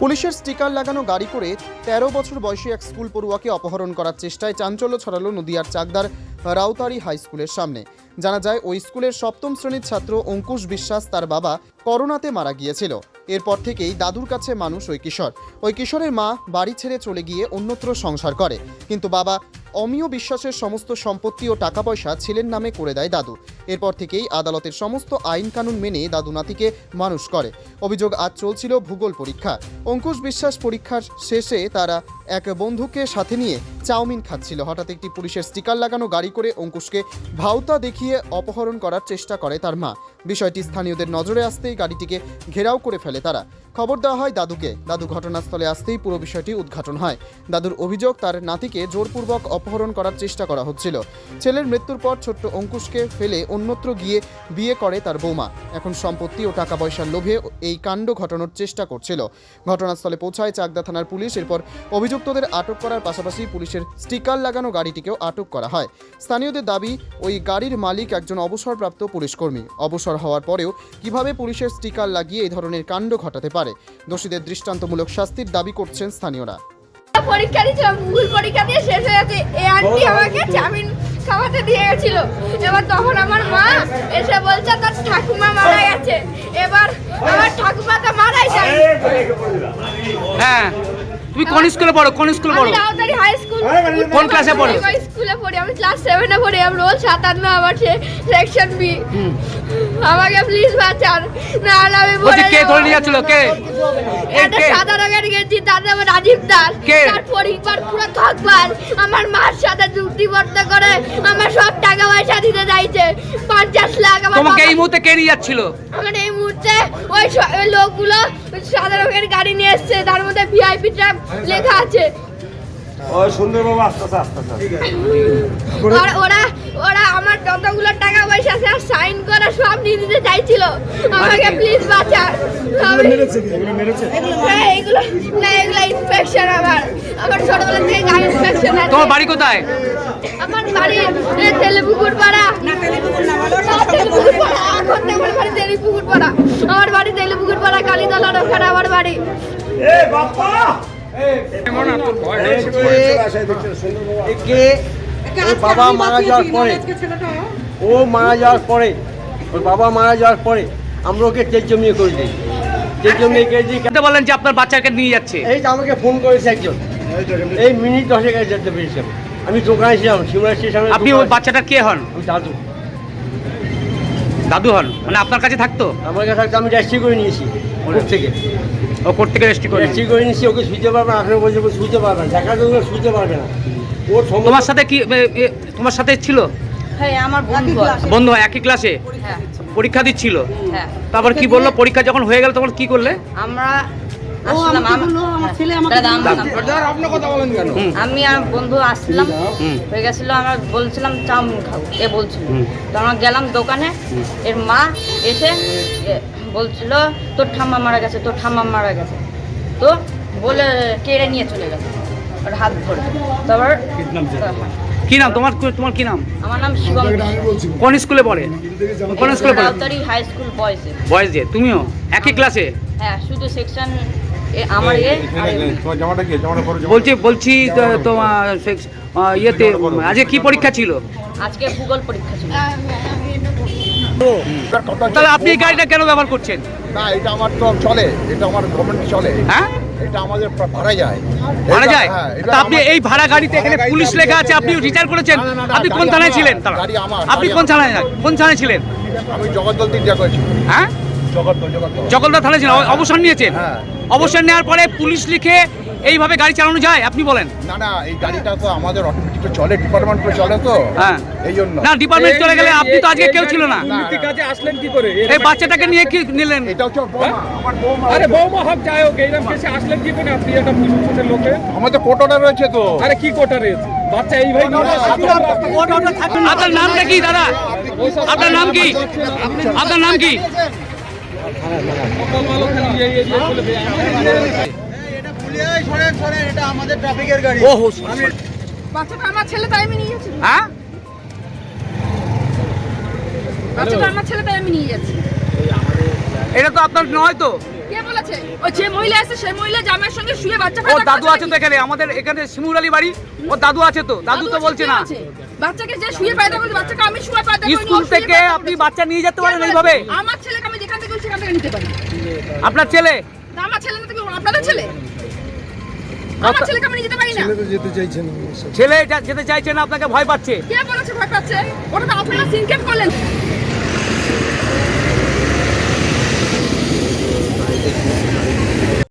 পুলিশের স্টিকার লাগানো গাড়ি করে তেরো বছর বয়সী এক স্কুল পড়ুয়াকে অপহরণ করার চেষ্টায় চাঞ্চল্য ছড়ালো নদিয়ার চাকদার রাউতারি হাই স্কুলের সামনে। জানা যায়, ওই স্কুলের সপ্তম শ্রেণির ছাত্র অঙ্কুশ বিশ্বাস তার বাবা করোনাতে মারা গিয়েছিল। এরপর থেকেই দাদুর কাছে মানুষ ওই কিশোর। ওই কিশোরের মা বাড়ি ছেড়ে চলে গিয়ে অন্যত্র সংসার করে। কিন্তু বাবা অমিয় বিশ্বাসের সমস্ত সম্পত্তি ও টাকা পয়সা ছেলের নামে করে দেয় দাদু। এরপর থেকেই আদালতের সমস্ত আইন কানুন মেনে দাদু নাতিকে মানুষ করে। অভিযোগ আজ চলছিল ভূগোল পরীক্ষা। অঙ্কুশ বিশ্বাস পরীক্ষার শেষে তারা এক বন্ধুকে সাথে নিয়ে চাউমিন খাচ্ছিল। হঠাৎ একটি পুলিশের স্টিকার লাগানো গাড়ি করে অঙ্কুশকে ভাওতা দেখিয়ে অপহরণ করার চেষ্টা করে তার মা। বিষয়টি স্থানীয়দের নজরে আসতেই গাড়িটিকে ঘেরাও করে ফেলে তারা। খবর দেওয়া হয় দাদুকে। দাদু ঘটনাস্থলে আসতেই পুরো বিষয়টি উদ্ঘাটন হয়। দাদুর অভিযোগ, তার নাতিকে জোরপূর্বক অপহরণ করার চেষ্টা করা হচ্ছিল। ছেলের মৃত্যুর পর ছোট্ট অঙ্কুশকে ফেলে অন্যত্র গিয়ে বিয়ে করে তার বৌমা। এখন সম্পত্তি ও টাকা পয়সার লোভে এই কাণ্ড ঘটানোর চেষ্টা করছিল। ঘটনাস্থলে পৌঁছায় চাকদা থানার পুলিশ। এরপর অভিযুক্তদের আটক করার পাশাপাশি পুলিশের স্টিকার লাগানো গাড়িটিকেও আটক করা হয়। স্থানীয়দের দাবি, ওই গাড়ির মালিক একজন অবসরপ্রাপ্ত পুলিশকর্মী অবসর হওয়ার পরেও কীভাবে পুলিশের স্টিকার লাগিয়ে এই ধরনের কাণ্ড ঘটাতে পারে। দোষীদের দৃষ্টান্তমূলক শাস্তির দাবি করছেন স্থানীয়রা। পরীক্ষা দিয়েছিলাম ভুল পরীক্ষা দিয়ে শেষ হয়ে গেছে। এই আন্টি আমাকে চাউমিন খাওয়াতে দিয়ে গেছিল। এবার তখন আমার মা এসে বলছে তোর ঠাকুমা মারা গেছে। এবার আমার ঠাকুমা তো মারাই যায়। হ্যাঁ। তুমি কোন স্কুলে পড়ো? কোন স্কুলে আমি পড়ো রাউতারি হাই স্কুল কোন ক্লাসে পড়ো? ওই স্কুলে পড়ি আমি ক্লাস সেভেনে পড়ি আমি রোল সাতান্ন আমার সেকশন বি আমাকে প্লিজ বাঁচান না হলে আমি মরে কে ধরে নিয়ে যাচ্ছিল? কে? এ, একটা সাদা রঙের গেঞ্জি তার নাম রাজীব দাস? তার পরিবার পুরো থকবাজ আমার মার সাথে চুক্তিবদ্ধ করে আমার সব টাকা পয়সা দিতে চাইছে। পঞ্চাশ লাখ তোমাকে এই মুহূর্তে কে নিয়ে যাচ্ছিল? আমার এই মুহূর্তে ওই স- লোকগুলো সাদা রঙের গাড়ি নিয়ে এসছে তার মধ্যে ভিআইপি ট্র্যাপ লেখা আছে। ওই সুন্দর বাবা আস্তে আস্তে আস্তে। ওরা ওরা আমার যতগুলো টাকা পয়সা আছে আর সাইন করা সব নিয়ে দিতে চাইছিল আমাকে প্লিজ আমি- এগুলো না এগুলো ইনফেকশন আমার আমার ছোটবেলা থেকে গায়ে ইনফেকশন আছে তোমার বাড়ি কোথায় আমার বাড়ি তেলেপুকুর পাড়া তেলেপুকুর না বলো তেলেপুকুর পাড়া এখন আমার বাড়ি তেলেপুকুর পাড়া আমার বাড়ি তেলেপুকুর পাড়া কালীতলার ওখানে আমার বাড়ি এ বাপ্পা একে ওর বাবা মারা যাওয়ার পরে ও মারা যাওয়ার পরে ওর বাবা মারা যাওয়ার পরে আমরা ওকে তেল জমিয়ে করে দিই। তেল জমিয়ে করে দিই কেন বললেন যে আপনার বাচ্চাকে নিয়ে যাচ্ছে? এই তো আমাকে ফোন করেছে একজন। এই মিনিট দশেক যেতে পেরেছিলাম আমি। দোকানে ছিলাম শিমলা স্টেশনে আপনি ওই বাচ্চাটার কে হন? আমি দাদু। দাদু হন? মানে আপনার কাছে থাকতো? আমার কাছে থাকতো আমি রেস্ট্রি করে নিয়েছি ওর থেকে। ও কোর্ট থেকে রেস্টি করে রেস্ট্রি করে নিয়েছি ওকে শুতে পারবে না আঠেরো বছর শুতে পারবে না দেখা যাবে শুতে পারবে না। তোমার সাথে কি তোমার সাথে ছিল? হ্যাঁ আমার বন্ধু একই ক্লাসে হ্যাঁ পরীক্ষা দিচ্ছিল। হ্যাঁ। তারপর কি বলল? পরীক্ষা যখন হয়ে গেল তখন কি করলে? আমরা আসলাম আমি-। আর বন্ধু আসলাম। হয়ে গেছিল আমরা বলছিলাম চাউমিন খাব। এ বলছিল। তো আমরা গেলাম দোকানে। এর মা এসে এ, বলছিল তোর ঠাম্মা মারা গেছে তোর ঠাম্মা মারা গেছে। তো বলে কেড়ে নিয়ে চলে গেছে ওর হাত ধরে তারপর। কি নাম? তোমার তোমার কি নাম? আমার নাম শিবম কোন স্কুলে পড়ে? কোন স্কুলে পড়ে? রাউতারি হাই স্কুল বয়েসে বয়স যে তুমিও? একই ক্লাসে? হ্যাঁ শুধু সেকশন আমার এ তোমার জামাটা কি? জামাটা পরে বলছি বলছি তো- তোমার সেক্স- ইয়েতে আজকে কি পরীক্ষা ছিল? আজকে ভূগোল পরীক্ষা ছিল। তাহলে আপনি এই গাড়িটা কেন ব্যবহার করছেন? না এটা আমার তো চলে। এটা আমার গভর্নমেন্ট চলে। হ্যাঁ? এটা আমাদের ভাড়া যায়। ভাড়া যায়? হ্যাঁ, আপনি এই ভাড়া গাড়িতে এখানে পুলিশ লেখা আছে আপনি রিটায়ার করেছেন? আপনি কোন থানায় ছিলেন? আপনি কোন। থানায় কোন থানায় ছিলেন? আমি জগদ্দল তিনটা করেছি। হ্যাঁ? জগদ্দল থানায় ছিলেন অবসর নিয়েছেন হ্যাঁ। অবসর নেওয়ার পরে পুলিশ লিখে এইভাবে গাড়ি চালানো যায় আপনি বলেন। না না এই গাড়িটা তো আমাদের অটোমেটিক চলে ডিপার্টমেন্ট চলে তো। হ্যাঁ। এই জন্য। না ডিপার্টমেন্ট চলে গেলে আপনি তো আজকে কেউ ছিল না। কাজে আসলেন কি করে? এই বাচ্চাটাকে নিয়ে কি নিলেন? এটা হচ্ছে আমার বৌমা আরে বৌমা হক যাই হোক এইরকম কেসে আসলেন কি করে আপনি? প্রশাসনের লোকে। আমাদের অর্ডার রয়েছে তো। আরে কি কোটা রয়েছে বাচ্চা এইভাবে আপনার নামটা কি দাদা? আপনার নাম কি? আপনার নাম কি? বাচ্চাটা আমার ছেলে তাই আমি নিয়ে যাচ্ছি। হ্যাঁ? বাচ্চাটা আমার ছেলে তাই আমি নিয়ে যাচ্ছি। এটা তো আপনার নয় তো? কে বলেছে? ওই যে মহিলা আছে সেই মহিলা জামাইয়ের সঙ্গে শুয়ে বাচ্চা ওর দাদু আছে তো এখানে আমাদের এখানে আলী বাড়ি ওর দাদু আছে তো দাদু তো বলছে না। বাচ্চাকে যে শুয়ে পায়দা করেছে বাচ্চাকে আমি শুয়ে পায়দা স্কুল থেকে আপনি বাচ্চা নিয়ে যেতে পারেন এইভাবে? আমার ছেলেকে নিতে পারি। আপনার ছেলে? না, আমার ছেলে না তো কি আপনাদের ছেলে? আমার ছেলেকে আমি যেতে পারি না। ছেলে যেতে চাইছে না আপনাকে ভয় পাচ্ছে। কে বলেছে ভয় পাচ্ছে? ওটা তো আপনারা সিনকেপ করলেন।